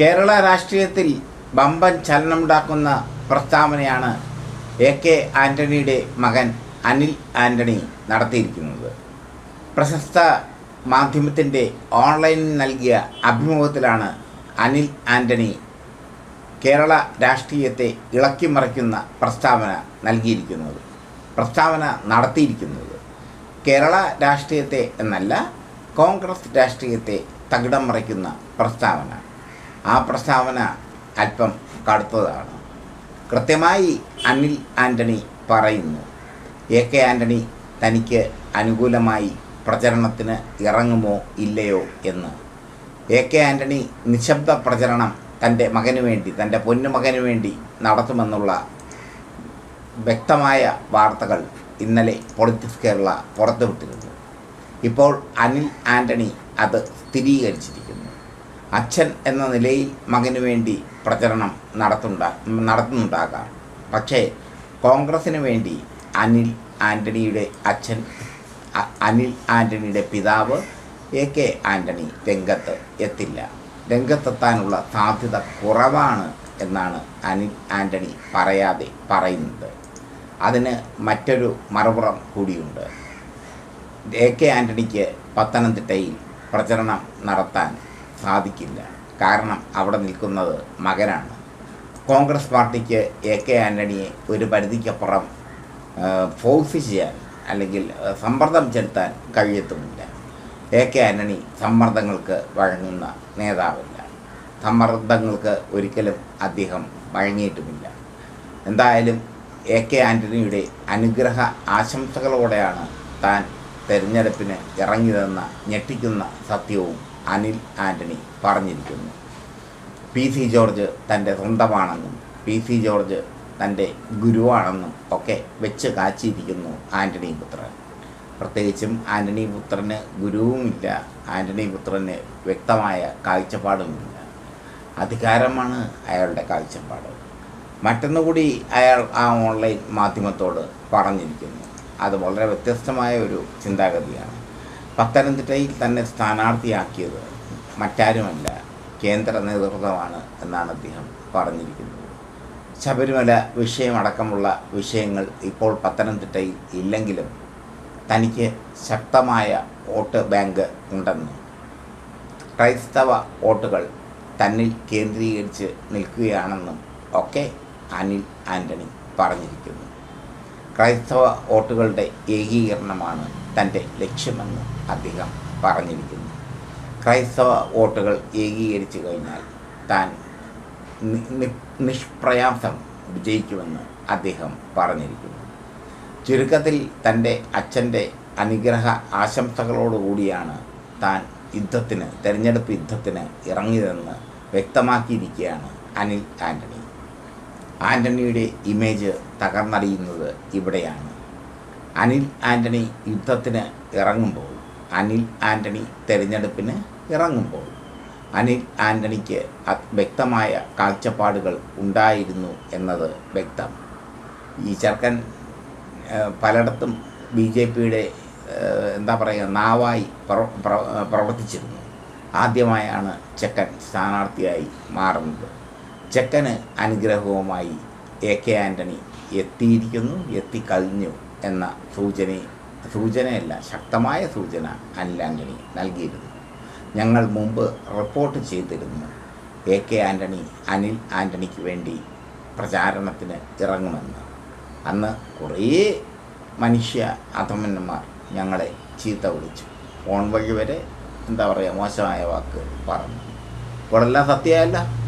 കേരള രാഷ്ട്രീയത്തിൽ ബമ്പൻ ചലനമുണ്ടാക്കുന്ന പ്രസ്താവനയാണ് A K ആന്റണിയുടെ മകൻ അനിൽ ആന്റണി നടത്തിയിരിക്കുന്നത്. പ്രശസ്ത മാധ്യമത്തിന്റെ ഓൺലൈനിൽ നൽകിയ അഭിമുഖത്തിലാണ് അനിൽ ആന്റണി കേരള രാഷ്ട്രീയത്തെ ഇളക്കിമറിക്കുന്ന പ്രസ്താവന നൽകിയിരിക്കുന്നത് പ്രസ്താവന നടത്തിയിരിക്കുന്നത്. കേരള രാഷ്ട്രീയത്തെ എന്നല്ല കോൺഗ്രസ് രാഷ്ട്രീയത്തെ തകിടം മറിക്കുന്ന പ്രസ്താവന ആ പ്രസ്താവന അല്പം കടുത്തതാണ്. കൃത്യമായി അനിൽ ആന്റണി പറയുന്നു. എ കെ ആന്റണി തനിക്ക് അനുകൂലമായി പ്രചരണത്തിന് ഇറങ്ങുമോ ഇല്ലയോ എന്ന്. എ കെ ആന്റണി നിശബ്ദ പ്രചരണം തന്റെ മകന് വേണ്ടി തന്റെ പൊന്നുമകന് വേണ്ടി നടത്തുമെന്നുള്ള വ്യക്തമായ വാർത്തകൾ ഇന്നലെ പൊളിറ്റിക്സ് കേരള പുറത്തുവിട്ടിരുന്നു. ഇപ്പോൾ അനിൽ ആന്റണി അത് സ്ഥിരീകരിച്ചിരിക്കുന്നു. അച്ഛൻ എന്ന നിലയിൽ മകന് വേണ്ടി പ്രചരണം നടത്തുണ്ടാ നടത്തുന്നുണ്ടാകാം. പക്ഷേ കോൺഗ്രസ്സിന് വേണ്ടി അനിൽ ആന്റണിയുടെ അച്ഛൻ അനിൽ ആന്റണിയുടെ പിതാവ് എ കെ ആന്റണി രംഗത്ത് എത്തില്ല. രംഗത്തെത്താനുള്ള സാധ്യത കുറവാണ് എന്നാണ് അനിൽ ആന്റണി പറയാതെ പറയുന്നത്. അതിന് മറ്റൊരു മറുപുറം കൂടിയുണ്ട്. എ കെ ആന്റണിക്ക് പത്തനംതിട്ടയിൽ പ്രചരണം നടത്താൻ സാധിക്കില്ല. കാരണം അവിടെ നിൽക്കുന്നത് മകനാണ്. കോൺഗ്രസ് പാർട്ടിക്ക് എ കെ ആന്റണിയെ ഒരു പരിധിക്കപ്പുറം ഫോഴ്സ് ചെയ്യാൻ അല്ലെങ്കിൽ സമ്മർദ്ദം ചെലുത്താൻ കഴിയത്തുമില്ല. എ കെ ആന്റണി സമ്മർദ്ദങ്ങൾക്ക് വഴങ്ങുന്ന നേതാവില്ല. സമ്മർദ്ദങ്ങൾക്ക് ഒരിക്കലും അദ്ദേഹം വഴങ്ങിയിട്ടുമില്ല. എന്തായാലും എ കെ ആന്റണിയുടെ അനുഗ്രഹ ആശംസകളോടെയാണ് താൻ തെരഞ്ഞെടുപ്പിന് ഇറങ്ങിയതെന്ന ഞെട്ടിക്കുന്ന സത്യവും അനിൽ ആന്റണി പറഞ്ഞിരിക്കുന്നു. പി സി ജോർജ് തന്റെ സ്വന്തമാണെന്നും പി സി ജോർജ് തന്റെ ഗുരുവാണെന്നും ഒക്കെ വെച്ച് കാച്ചിയിരിക്കുന്നു ആന്റണി പുത്രൻ. പ്രത്യേകിച്ചും ആന്റണി പുത്രന് ഗുരുവുമില്ല ആന്റണി പുത്രന് വ്യക്തമായ കാഴ്ചപ്പാടുമില്ല. അധികാരമാണ് അയാളുടെ കാഴ്ചപ്പാട്. മറ്റൊന്നുകൂടി അയാൾ ആ ഓൺലൈൻ മാധ്യമത്തോട് പറഞ്ഞിരിക്കുന്നു. അത് വളരെ വ്യത്യസ്തമായ ഒരു ചിന്താഗതിയാണ്. പത്തനംതിട്ടയിൽ തന്നെ സ്ഥാനാർത്ഥിയാക്കിയത് മറ്റാരുമല്ല കേന്ദ്ര നേതൃത്വമാണ് എന്നാണ് അദ്ദേഹം പറഞ്ഞിരിക്കുന്നത്. ശബരിമല വിഷയമടക്കമുള്ള വിഷയങ്ങൾ ഇപ്പോൾ പത്തനംതിട്ടയിൽ ഇല്ലെങ്കിലും തനിക്ക് ശക്തമായ വോട്ട് ബാങ്ക് ഉണ്ടെന്ന്. ക്രൈസ്തവ വോട്ടുകൾ തന്നിൽ കേന്ദ്രീകരിച്ച് നിൽക്കുകയാണെന്നും ഒക്കെ അനിൽ ആന്റണി പറഞ്ഞിരിക്കുന്നു. ക്രൈസ്തവ വോട്ടുകളുടെ ഏകീകരണമാണ് തന്റെ ലക്ഷ്യമെന്ന് അദ്ദേഹം പറഞ്ഞിരിക്കുന്നു. ക്രൈസ്തവ വോട്ടുകൾ ഏകീകരിച്ചു കഴിഞ്ഞാൽ താൻ നിഷ്പ്രയാസം വിജയിക്കുമെന്ന് അദ്ദേഹം പറഞ്ഞിരിക്കുന്നു. ചുരുക്കത്തിൽ തന്റെ അച്ഛന്റെ അനുഗ്രഹ ആശംസകളോടുകൂടിയാണ് താൻ യുദ്ധത്തിന് തെരഞ്ഞെടുപ്പ് യുദ്ധത്തിന് ഇറങ്ങിയതെന്ന് വ്യക്തമാക്കിയിരിക്കുകയാണ് അനിൽ ആന്റണി. ആന്റണിയുടെ ഇമേജ് തകർന്നടിയുന്നത് ഇവിടെയാണ്. അനിൽ ആന്റണി യുദ്ധത്തിന് ഇറങ്ങുമ്പോൾ അനിൽ ആന്റണി തെരഞ്ഞെടുപ്പിന് ഇറങ്ങുമ്പോൾ അനിൽ ആന്റണിക്ക് വ്യക്തമായ കാഴ്ചപ്പാടുകൾ ഉണ്ടായിരുന്നു എന്നത് വ്യക്തം. ഈ ചെറുക്കൻ പലയിടത്തും ബി ജെ പിയുടെ എന്താ പറയുക നാവായി പ്രവ- പ്രവ- പ്രവർത്തിച്ചിരുന്നു. ആദ്യമായാണ് ചെക്കൻ സ്ഥാനാർത്ഥിയായി മാറുന്നത്. ചെക്കന് അനുഗ്രഹവുമായി എ കെ ആന്റണി എത്തിയിരിക്കുന്നു എത്തിക്കഴിഞ്ഞു എന്ന സൂചന സൂചനയല്ല ശക്തമായ സൂചന അനിൽ ആന്റണി നൽകിയിരുന്നു. ഞങ്ങൾ മുമ്പ് റിപ്പോർട്ട് ചെയ്തിരുന്നു എ കെ ആന്റണി അനിൽ ആന്റണിക്ക് വേണ്ടി പ്രചാരണത്തിന് ഇറങ്ങുമെന്ന്. അന്ന് കുറേ മനുഷ്യ അധമന്മാർ ഞങ്ങളെ ചീത്ത വിളിച്ചു. ഫോൺ വഴി വരെ എന്താ പറയുക മോശമായ വാക്കുകൾ പറഞ്ഞു. ഇപ്പോഴെല്ലാം സത്യമല്ല.